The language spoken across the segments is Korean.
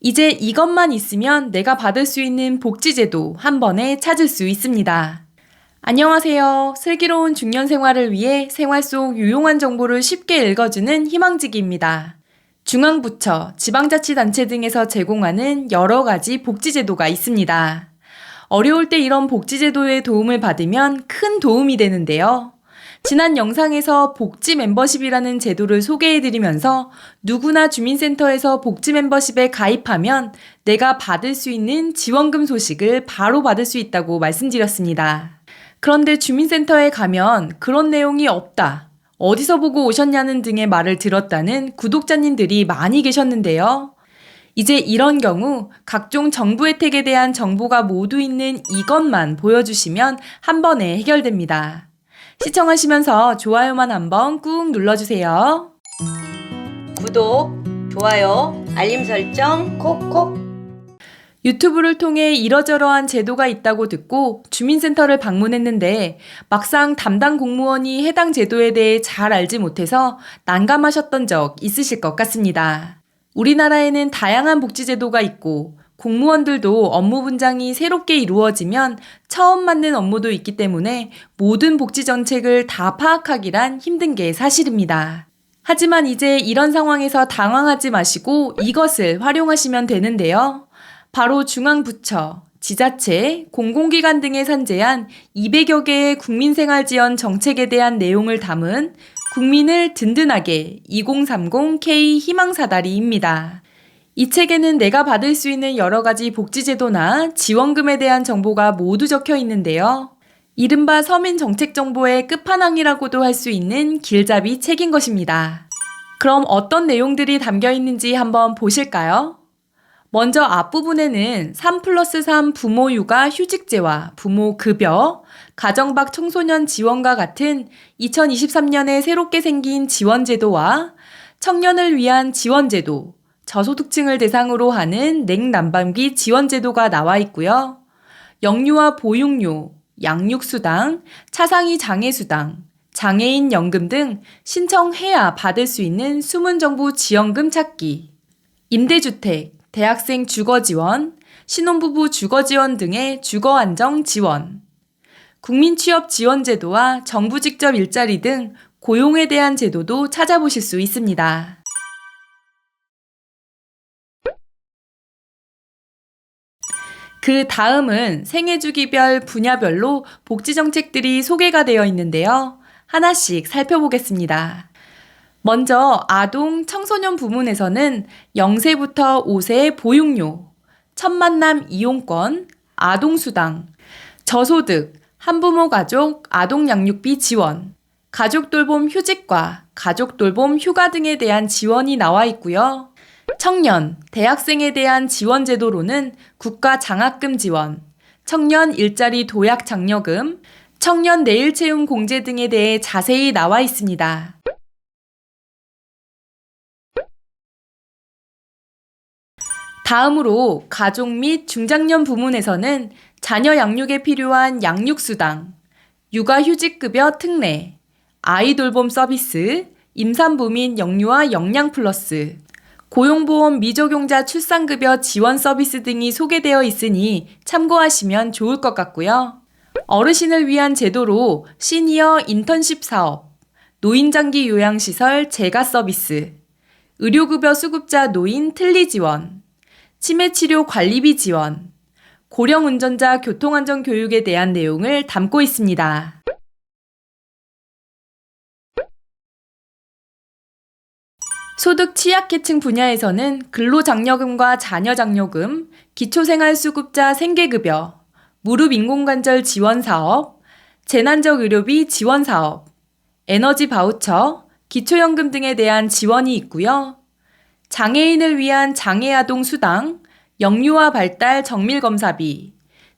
이제 이것만 있으면 내가 받을 수 있는 복지제도 한 번에 찾을 수 있습니다. 안녕하세요. 슬기로운 중년 생활을 위해 생활 속 유용한 정보를 쉽게 읽어주는 희망지기입니다. 중앙부처, 지방자치단체 등에서 제공하는 여러 가지 복지제도가 있습니다. 어려울 때 이런 복지제도의 도움을 받으면 큰 도움이 되는데요. 지난 영상에서 복지 멤버십이라는 제도를 소개해드리면서 누구나 주민센터에서 복지 멤버십에 가입하면 내가 받을 수 있는 지원금 소식을 바로 받을 수 있다고 말씀드렸습니다. 그런데 주민센터에 가면 그런 내용이 없다. 어디서 보고 오셨냐는 등의 말을 들었다는 구독자님들이 많이 계셨는데요. 이제 이런 경우 각종 정부 혜택에 대한 정보가 모두 있는 이것만 보여주시면 한 번에 해결됩니다. 시청하시면서 좋아요만 한번 꾹 눌러주세요. 구독, 좋아요, 알림 설정 콕콕 유튜브를 통해 이러저러한 제도가 있다고 듣고 주민센터를 방문했는데 막상 담당 공무원이 해당 제도에 대해 잘 알지 못해서 난감하셨던 적 있으실 것 같습니다. 우리나라에는 다양한 복지제도가 있고 공무원들도 업무 분장이 새롭게 이루어지면 처음 맡는 업무도 있기 때문에 모든 복지 정책을 다 파악하기란 힘든 게 사실입니다. 하지만 이제 이런 상황에서 당황하지 마시고 이것을 활용하시면 되는데요. 바로 중앙부처, 지자체, 공공기관 등에 산재한 200여 개의 국민생활지원 정책에 대한 내용을 담은 국민을 든든하게 2030K 희망사다리입니다. 이 책에는 내가 받을 수 있는 여러 가지 복지제도나 지원금에 대한 정보가 모두 적혀 있는데요. 이른바 서민 정책 정보의 끝판왕이라고도 할 수 있는 길잡이 책인 것입니다. 그럼 어떤 내용들이 담겨 있는지 한번 보실까요? 먼저 앞부분에는 3 플러스 3 부모 육아 휴직제와 부모 급여, 가정 밖 청소년 지원과 같은 2023년에 새롭게 생긴 지원제도와 청년을 위한 지원제도, 저소득층을 대상으로 하는 냉난방비 지원제도가 나와 있고요. 영유아 보육료, 양육수당, 차상위 장애수당, 장애인 연금 등 신청해야 받을 수 있는 숨은 정부 지원금 찾기, 임대주택, 대학생 주거 지원, 신혼부부 주거 지원 등의 주거 안정 지원, 국민 취업 지원 제도와 정부 직접 일자리 등 고용에 대한 제도도 찾아보실 수 있습니다. 그 다음은 생애주기별 분야별로 복지 정책들이 소개가 되어 있는데요. 하나씩 살펴보겠습니다. 먼저 아동 청소년 부문에서는 0세부터 5세 보육료, 첫 만남 이용권, 아동수당, 저소득, 한부모 가족 아동 양육비 지원, 가족 돌봄 휴직과 가족 돌봄 휴가 등에 대한 지원이 나와 있고요. 청년, 대학생에 대한 지원 제도로는 국가 장학금 지원, 청년 일자리 도약 장려금, 청년 내일 채용 공제 등에 대해 자세히 나와 있습니다. 다음으로 가족 및 중장년 부문에서는 자녀 양육에 필요한 양육수당, 육아휴직급여 특례, 아이돌봄 서비스, 임산부 및 영유아 영양 플러스, 고용보험 미적용자 출산급여 지원 서비스 등이 소개되어 있으니 참고하시면 좋을 것 같고요. 어르신을 위한 제도로 시니어 인턴십 사업, 노인장기 요양시설 재가 서비스, 의료급여 수급자 노인 틀리 지원, 치매치료 관리비 지원, 고령 운전자 교통안전 교육에 대한 내용을 담고 있습니다. 소득 취약계층 분야에서는 근로장려금과 자녀장려금, 기초생활수급자 생계급여, 무릎 인공관절 지원 사업, 재난적 의료비 지원 사업, 에너지 바우처, 기초연금 등에 대한 지원이 있고요. 장애인을 위한 장애아동 수당, 영유아 발달 정밀검사비,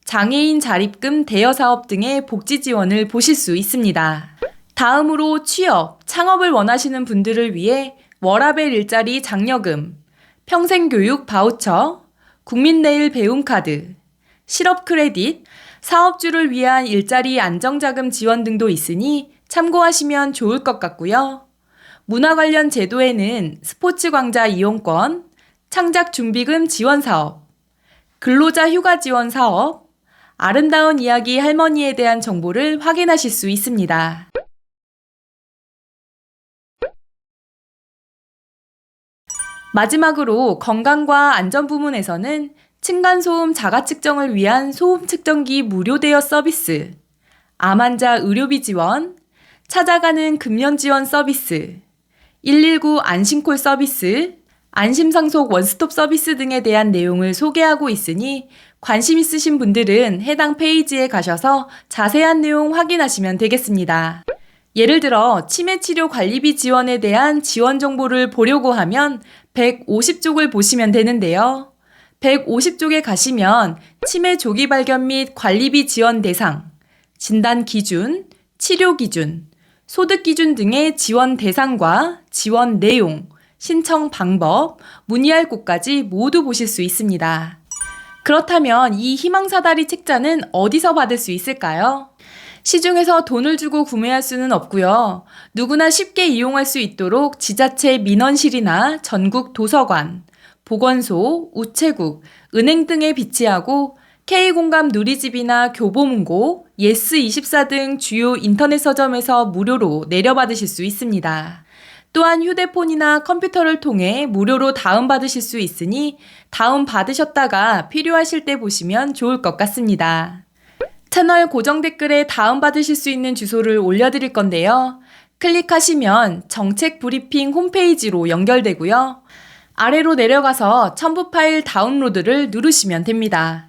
장애인 자립금 대여 사업 등의 복지 지원을 보실 수 있습니다. 다음으로 취업, 창업을 원하시는 분들을 위해 워라벨 일자리 장려금, 평생교육 바우처, 국민내일 배움카드, 실업 크레딧, 사업주를 위한 일자리 안정자금 지원 등도 있으니 참고하시면 좋을 것 같고요. 문화 관련 제도에는 스포츠 광자 이용권, 창작 준비금 지원 사업, 근로자 휴가 지원 사업, 아름다운 이야기 할머니에 대한 정보를 확인하실 수 있습니다. 마지막으로 건강과 안전 부문에서는 층간소음 자가 측정을 위한 소음 측정기 무료 대여 서비스, 암 환자 의료비 지원, 찾아가는 금연 지원 서비스, 119 안심콜 서비스, 안심상속 원스톱 서비스 등에 대한 내용을 소개하고 있으니 관심 있으신 분들은 해당 페이지에 가셔서 자세한 내용 확인하시면 되겠습니다. 예를 들어 치매 치료 관리비 지원에 대한 지원 정보를 보려고 하면 150쪽을 보시면 되는데요. 150쪽에 가시면 치매 조기 발견 및 관리비 지원 대상, 진단 기준, 치료 기준, 소득 기준 등의 지원 대상과 지원 내용, 신청 방법, 문의할 곳까지 모두 보실 수 있습니다. 그렇다면 이 희망사다리 책자는 어디서 받을 수 있을까요? 시중에서 돈을 주고 구매할 수는 없고요. 누구나 쉽게 이용할 수 있도록 지자체 민원실이나 전국 도서관, 보건소, 우체국, 은행 등에 비치하고 K공감 누리집이나 교보문고, 예스24 등 주요 인터넷 서점에서 무료로 내려받으실 수 있습니다. 또한 휴대폰이나 컴퓨터를 통해 무료로 다운받으실 수 있으니 다운받으셨다가 필요하실 때 보시면 좋을 것 같습니다. 채널 고정 댓글에 다운받으실 수 있는 주소를 올려드릴 건데요. 클릭하시면 정책 브리핑 홈페이지로 연결되고요. 아래로 내려가서 첨부 파일 다운로드를 누르시면 됩니다.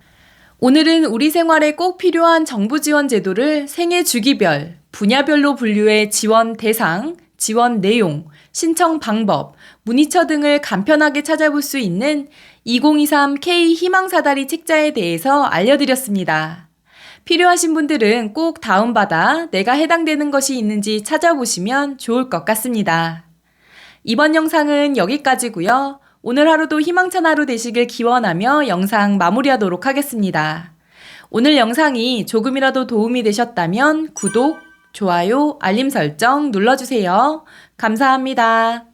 오늘은 우리 생활에 꼭 필요한 정부 지원 제도를 생애 주기별, 분야별로 분류해 지원 대상, 지원 내용, 신청 방법, 문의처 등을 간편하게 찾아볼 수 있는 2023K 희망사다리 책자에 대해서 알려드렸습니다. 필요하신 분들은 꼭 다운받아 내가 해당되는 것이 있는지 찾아보시면 좋을 것 같습니다. 이번 영상은 여기까지고요. 오늘 하루도 희망찬 하루 되시길 기원하며 영상 마무리하도록 하겠습니다. 오늘 영상이 조금이라도 도움이 되셨다면 구독, 좋아요, 알림 설정 눌러주세요. 감사합니다.